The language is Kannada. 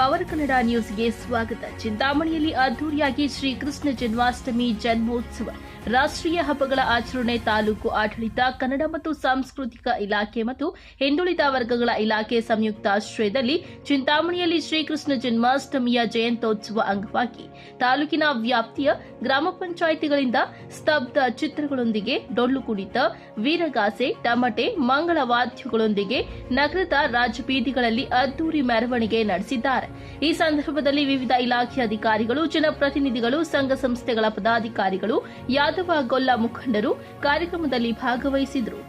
ಪವರ್ ಕನ್ನಡ ನ್ಯೂಸ್ಗೆ ಸ್ವಾಗತ. ಚಿಂತಾಮಣಿಯಲ್ಲಿ ಅದ್ದೂರಿಯಾಗಿ ಶ್ರೀಕೃಷ್ಣ ಜನ್ಮಾಷ್ಟಮಿ ಜನ್ಮೋತ್ಸವ. ರಾಷ್ಟ್ರೀಯ ಹಬ್ಬಗಳ ಆಚರಣೆ ತಾಲೂಕು ಆಡಳಿತ, ಕನ್ನಡ ಮತ್ತು ಸಾಂಸ್ಕೃತಿಕ ಇಲಾಖೆ ಮತ್ತು ಹಿಂದುಳಿದ ವರ್ಗಗಳ ಇಲಾಖೆ ಸಂಯುಕ್ತ ಆಶ್ರಯದಲ್ಲಿ ಚಿಂತಾಮಣಿಯಲ್ಲಿ ಶ್ರೀಕೃಷ್ಣ ಜನ್ಮಾಷ್ಟಮಿಯ ಜಯಂತ್ಯೋತ್ಸವ ಅಂಗವಾಗಿ ತಾಲೂಕಿನ ವ್ಯಾಪ್ತಿಯ ಗ್ರಾಮ ಪಂಚಾಯಿತಿಗಳಿಂದ ಸ್ತಬ್ಧ ಚಿತ್ರಗಳೊಂದಿಗೆ ಡೊಳ್ಳು ಕುಣಿತ, ವೀರಗಾಸೆ, ಟಮಟೆ, ಮಂಗಳ ವಾದ್ಯಗಳೊಂದಿಗೆ ನಗರದ ರಾಜಬೀದಿಗಳಲ್ಲಿ ಅದ್ದೂರಿ ಮೆರವಣಿಗೆ ನಡೆಸಿದ್ದಾರೆ. ಈ ಸಂದರ್ಭದಲ್ಲಿ ವಿವಿಧ ಇಲಾಖೆ ಅಧಿಕಾರಿಗಳು ಜನಪ್ರತಿನಿಧಿಗಳು ಸಂಘ ಸಂಸ್ಥೆಗಳ ಪದಾಧಿಕಾರಿಗಳು ಯಾದವ ಗೊಲ್ಲ ಮುಖಂಡರು ಕಾರ್ಯಕ್ರಮದಲ್ಲಿ ಭಾಗವಹಿಸಿದರು.